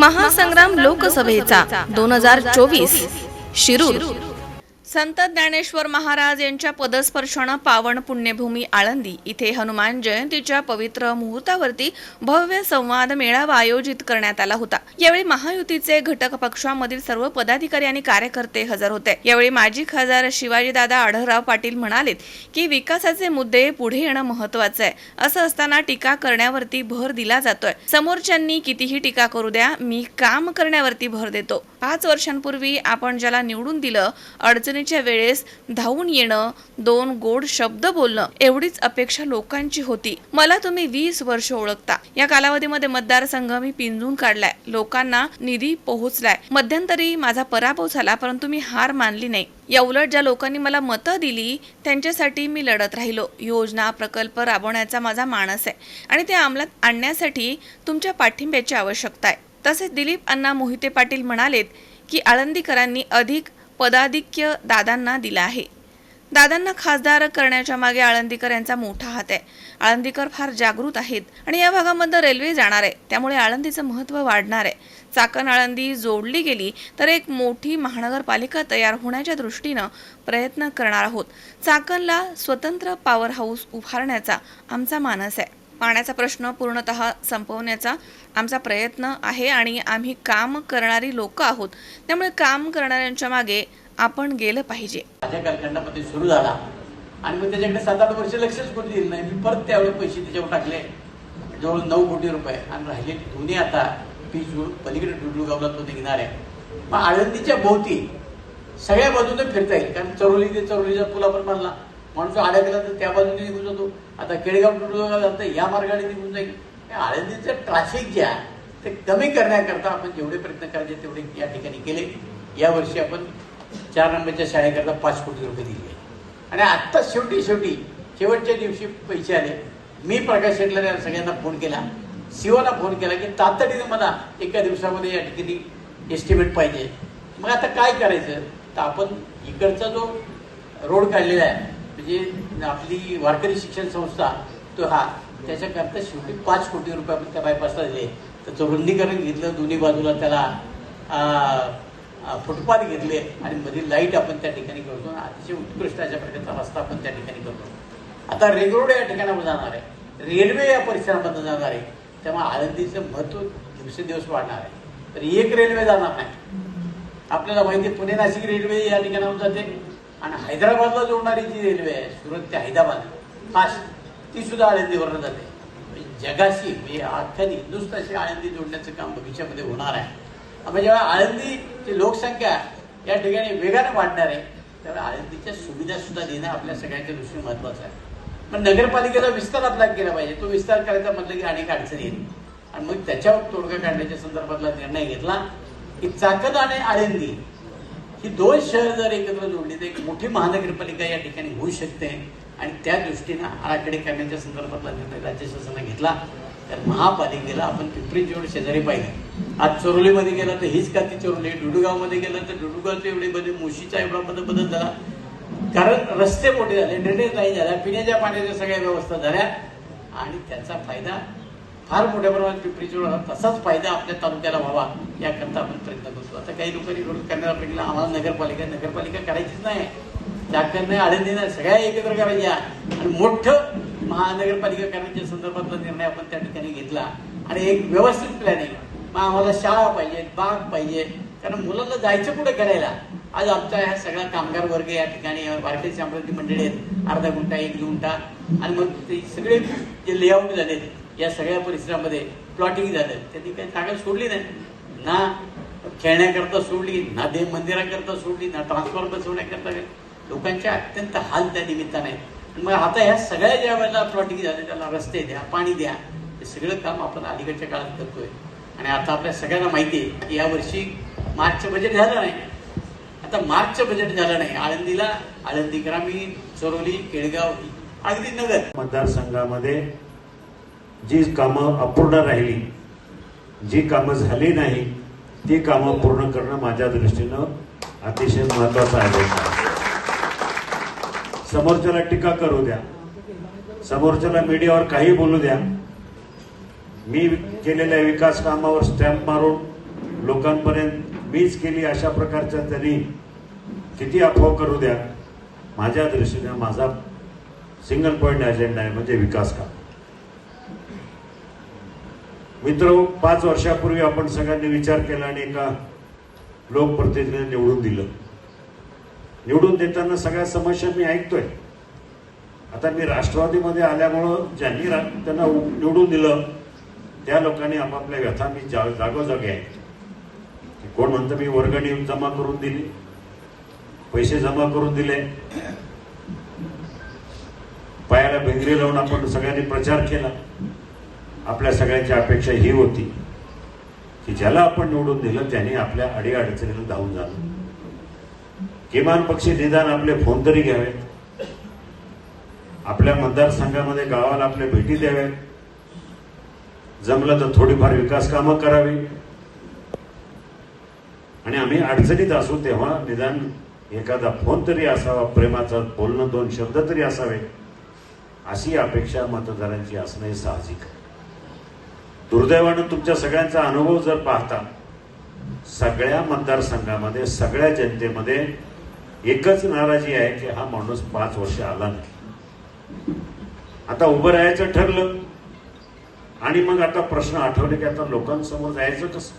महासंग्राम लोकसभेचा दोन हजार चोवीस. शिरूर. संत ज्ञानेश्वर महाराज यांच्या पदस्पर्शानं पावन पुण्यभूमी आळंदी. इथे हनुमान जयंतीच्या पवित्र मुहूर्तावरती भव्य संवाद मेळावा आयोजित करण्यात आला होता. यावेळी महायुतीचे घटक पक्षामधील सर्व पदाधिकारी आणि कार्यकर्ते हजर होते. यावेळी माजी खासदार शिवाजीदादा आढळराव पाटील म्हणालेत की विकासाचे मुद्दे पुढे येणं महत्वाचं आहे. असं असताना टीका करण्यावरती भर दिला जातोय. समोरच्यांनी कितीही टीका करू द्या मी काम करण्यावरती भर देतो. पाच वर्षांपूर्वी आपण ज्याला निवडून दिलं अडचणी अडचणीच्या वेळेस धावून येणं दोन गोड शब्द बोलणं एवढीच अपेक्षा लोकांची होती. मला तुम्ही वीस वर्ष ओळखता. या कालावधीमध्ये मतदारसंघ मी पिंजून काढलाय. लोकांना निधी पोहोचलाय. मध्यंतरी माझा पराभव झाला परंतु मी हार मानली नाही. या उलट ज्या लोकांनी मला मतं दिली त्यांच्यासाठी मी लढत राहिलो. योजना प्रकल्प राबवण्याचा माझा मानस आहे आणि ते अंमलात आणण्यासाठी तुमच्या पाठिंब्याची आवश्यकता आहे. तसेच दिलीप अण्णा मोहिते पाटील म्हणालेत की आळंदीकरांनी अधिक पदाधिक्य दादांना दिला आहे. दादांना खासदार करण्याच्या मागे आळंदीकर यांचा मोठा हात आहे. आळंदीकर फार जागृत आहेत आणि या भागामध्ये रेल्वे जाणार आहे. त्यामुळे आळंदीचं महत्त्व वाढणार आहे. चाकण आळंदी जोडली गेली तर एक मोठी महानगरपालिका तयार होण्याच्या दृष्टीनं प्रयत्न करणार आहोत. चाकणला स्वतंत्र पॉवर हाऊस उभारण्याचा आमचा मानस आहे. पाण्याचा प्रश्न पूर्णत संपवण्याचा आमचा प्रयत्न आहे आणि आम्ही काम करणारी लोक आहोत. त्यामुळे काम करणाऱ्यांच्या मागे आपण गेलं पाहिजे. माझ्या कारखान्यामध्ये सुरू झाला. आणि मग त्याच्याकडे सात आठ वर्ष लक्षच कोणी दिलं नाही. मी परत त्यावेळी पैसे त्याच्यावर टाकले. जवळ नऊ कोटी रुपये. आणि राहिले दोन्ही आता. पीच पलीकडे डुडुगावला तो निघणार. आहे मग आळंदीच्या भोवती सगळ्या बाजूने फिरता येईल. कारण चरोली ते चरोलीचा पुला पण बांधला माणूस आड्या तर त्या बाजूने निघून जातो. आता केळगाव डुडुगाव जातं या मार्गाने निघून जाईल. आळंदीचं ट्रॅफिक जे आहे ते कमी करण्याकरता आपण जेवढे प्रयत्न करायचे तेवढे या ठिकाणी केले. यावर्षी आपण चार नंबरच्या शाळेकरता पाच कोटी रुपये दिले. आणि आत्ता शेवटी शेवटी शेवटच्या दिवशी पैसे आले. मी प्रकाश शेटला या सगळ्यांना फोन केला. शिवाला फोन केला की तातडीने मला एका दिवसामध्ये या ठिकाणी एस्टिमेट पाहिजे. मग आता काय करायचं? तर आपण इकडचा जो रोड काढलेला आहे म्हणजे आपली वारकरी शिक्षण संस्था तो हा त्याच्याकरता शेवटी पाच कोटी रुपये आपण त्या बायपासला दिले. त्याचं रुंदीकरण घेतलं दोन्ही बाजूला त्याला फुटपाथ घेतले आणि मधील लाइट आपण त्या ठिकाणी करतो. अतिशय उत्कृष्ट अशा प्रकारचा रस्ता आपण त्या ठिकाणी करतो. आता रेगरोड या ठिकाणावर जाणार आहे. रेल्वे या परिसरामध्ये जाणार आहे. त्यामुळे आळंदीचं महत्त्व दिवसेदिवस वाढणार आहे. तर एक रेल्वे जाणार नाही. आपल्याला माहिती आहे, पुणे नाशिक रेल्वे या ठिकाणावर जाते. आणि हैदराबादला जोडणारी जी रेल्वे आहे सुरत ते हैदराबाद फास्ट ती सुद्धा आळंदीवरनं जाते. म्हणजे जगाशी म्हणजे अख्ख्या हिंदुस्थानशी आळंदी जोडण्याचं काम भविष्यामध्ये होणार आहे. म्हणजे जेव्हा आळंदीची लोकसंख्या या ठिकाणी वेगाने वाढणार आहे त्यावेळी आळंदीच्या सुविधा सुद्धा देणं आपल्या सगळ्यांच्या दृष्टीने महत्वाचं आहे. पण नगरपालिकेचा विस्तार आपला केला पाहिजे. तो विस्तार करायचा म्हटलं की अनेक अडचणी येईल आणि मग त्याच्यावर तोडगा काढण्याच्या संदर्भातला निर्णय घेतला की चाकण आणि आळंदी ही दोन शहर जर एकत्र जोडली तर एक मोठी महानगरपालिका या ठिकाणी होऊ शकते. आणि त्या दृष्टीनं आराखडे करण्याच्या संदर्भातला निर्णय राज्य शासनाने घेतला. तर महापालिकेला आपण पिंपरी चिंचवड शेजारी पाहिजे आज चोरलीमध्ये गेला तर हीच का ती चोरली. डुडुगावमध्ये गेलं तर डुडुगावचे एवढे बदल मुशीचा एवढा बदल बदल झाला. कारण रस्ते मोठे झाले ड्रेनेज नाही झाल्या पिण्याच्या पाण्याच्या सगळ्या व्यवस्था झाल्या. आणि त्याचा फायदा फार मोठ्या प्रमाणात पिंपरी चिंचवड तसाच फायदा आपल्या तालुक्याला व्हावा याकरता आपण प्रयत्न करतो. आता काही लोकांनी विरोध करण्याला प्रयत्न आम्हाला नगरपालिका नगरपालिका करायचीच नाही. त्याकरांना आळंदी नाही सगळ्या एकत्र करायच्या. आणि मोठं महानगरपालिका करण्याच्या संदर्भातला निर्णय आपण त्या ठिकाणी घेतला. आणि एक व्यवस्थित प्लॅनिंग मग आम्हाला शाळा पाहिजे बाग पाहिजे. कारण मुलांना जायचं कुठे करायला? आज आमचा ह्या सगळा कामगार वर्ग या ठिकाणी भारतीय साम्राज्य मंडळी आहेत. अर्धा गुंठा एक गुंठा. आणि मग ते सगळे जे लेआउट झाले या सगळ्या परिसरामध्ये प्लॉटिंग झालं त्यांनी काही जागा सोडली नाही. ना खेळण्याकरता सोडली ना देव मंदिराकरता सोडली ना ट्रान्सफॉर्म बसवण्याकरता लोकांच्या अत्यंत हाल त्या निमित्ताने. मग आता ह्या सगळ्या ज्या वेळेला प्लॉटिंग झालं त्याला रस्ते द्या पाणी द्या हे सगळं काम आपण अलीकडच्या काळात करतोय. आणि आता आपल्या सगळ्यांना माहिती आहे की यावर्षी मार्चचं बजेट झालं नाही. आता मार्चचं बजेट झालं नाही. आळंदीला आळंदी ग्रामीण चोरोली केळगाव अगदी नगर. मतदारसंघामध्ये जी कामं अपूर्ण राहिली जी कामं झाली नाही ती कामं पूर्ण करणं माझ्या दृष्टीनं अतिशय महत्वाचं आहे. समोरच्याला टीका करू द्या. समोरच्याला मीडियावर काही बोलू द्या. मी केलेल्या विकास कामावर स्टॅम्प मारून लोकांपर्यंत मीच केली अशा प्रकारच्या त्यांनी किती अफवा करू द्या. माझ्या दृष्टीने माझा सिंगल पॉईंट अजेंडा आहे म्हणजे विकास काम. मित्र पाच वर्षापूर्वी आपण सगळ्यांनी विचार केला आणि एका लोकप्रतिनिधीने निवडून दिलं. निवडून देताना सगळ्या समस्या मी ऐकतोय. आता मी राष्ट्रवादीमध्ये आल्यामुळं ज्यांनी रा- त्यांना निवडून दिलं त्या लोकांनी आपापल्या व्यथा मी जा जागोजागी आहे. कोण म्हणतं मी वर्गणी जमा करून दिली. पैसे जमा करून दिले. पायाला भिंगरी लावून आपण सगळ्यांनी प्रचार केला. आपल्या सगळ्यांची अपेक्षा ही होती की ज्याला आपण निवडून दिलं त्याने आपल्या अडीअडचणीला धावून जाणं किमान पक्षी निदान आपले फोन तरी घ्यावेत. आपल्या मतदारसंघामध्ये गावाला आपल्या भेटी द्याव्यात जमलं तर थोडीफार विकास कामं करावी. आणि आम्ही अडचणीत असू तेव्हा निदान एखादा फोन तरी असावा प्रेमाचा बोलणं दोन शब्द तरी असावे अशी अपेक्षा मतदारांची असणं हे साहजिक आहे. दुर्दैवानं तुमच्या सगळ्यांचा अनुभव जर पाहता सगळ्या मतदारसंघामध्ये सगळ्या जनतेमध्ये एकच नाराजी आहे की हा माणूस पाच वर्ष आला नाही. आता उभं राहायचं ठरलं. आणि मग आता प्रश्न आठवले की आता लोकांसमोर जायचं कसं?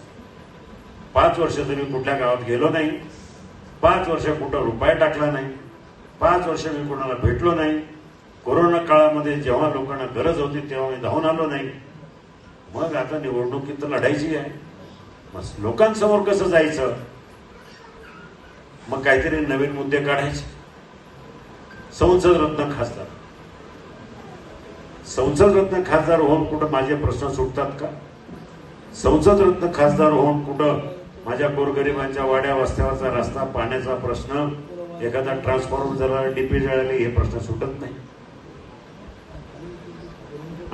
पाच वर्ष तरी कुठल्या गावात गेलो नाही. पाच वर्ष कुठं रुपये टाकला नाही. पाच वर्ष मी कोणाला भेटलो नाही. कोरोना काळामध्ये जेव्हा लोकांना गरज होती तेव्हा मी धावून आलो नाही. मग आता निवडणुकीत तर लढायची आहे. मग लोकांसमोर कसं जायचं? मग काहीतरी नवीन मुद्दे काढायचे. संसद रत्न खासदार. संसद रत्न खासदार होऊन कुठं माझे प्रश्न सुटतात का? संसद रत्न खासदार होऊन कुठं माझ्या गोरगरिबांच्या वाड्या वस्त्यावरचा रस्ता पाण्याचा प्रश्न एखादा ट्रान्सफॉर्मर जरा डीपी जळाली हे प्रश्न सुटत नाही.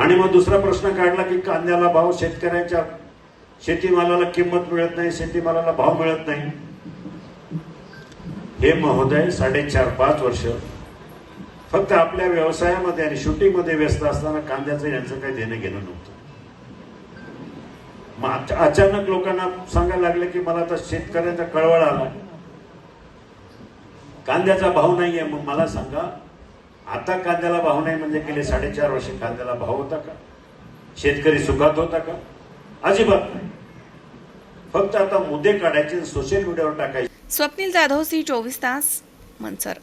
आणि मग दुसरा प्रश्न काढला की कांद्याला भाव शेतकऱ्यांच्या शेतीमालाला किंमत मिळत नाही शेतीमालाला भाव मिळत नाही. हे महोदय साडेचार पाच वर्ष फक्त आपल्या व्यवसायामध्ये आणि शूटिंगमध्ये व्यस्त असताना कांद्याचं यांचं काही देणं घेणं नव्हतं. मग अचानक लोकांना सांगायला लागले की मला आता शेतकऱ्यांचा कळवळ आला कांद्याचा भाव नाहीये मग मला सांगा आता कांद्याला भाव नाही म्हणजे गेले साडेचार वर्ष कांद्याला भाव होता का? शेतकरी सुखात होता का? अजिबात नाही. फक्त आता मुद्दे काढायचे सोशल मीडियावर टाकायचे. स्वप्नील जाधव सी चोवीस तास मनसर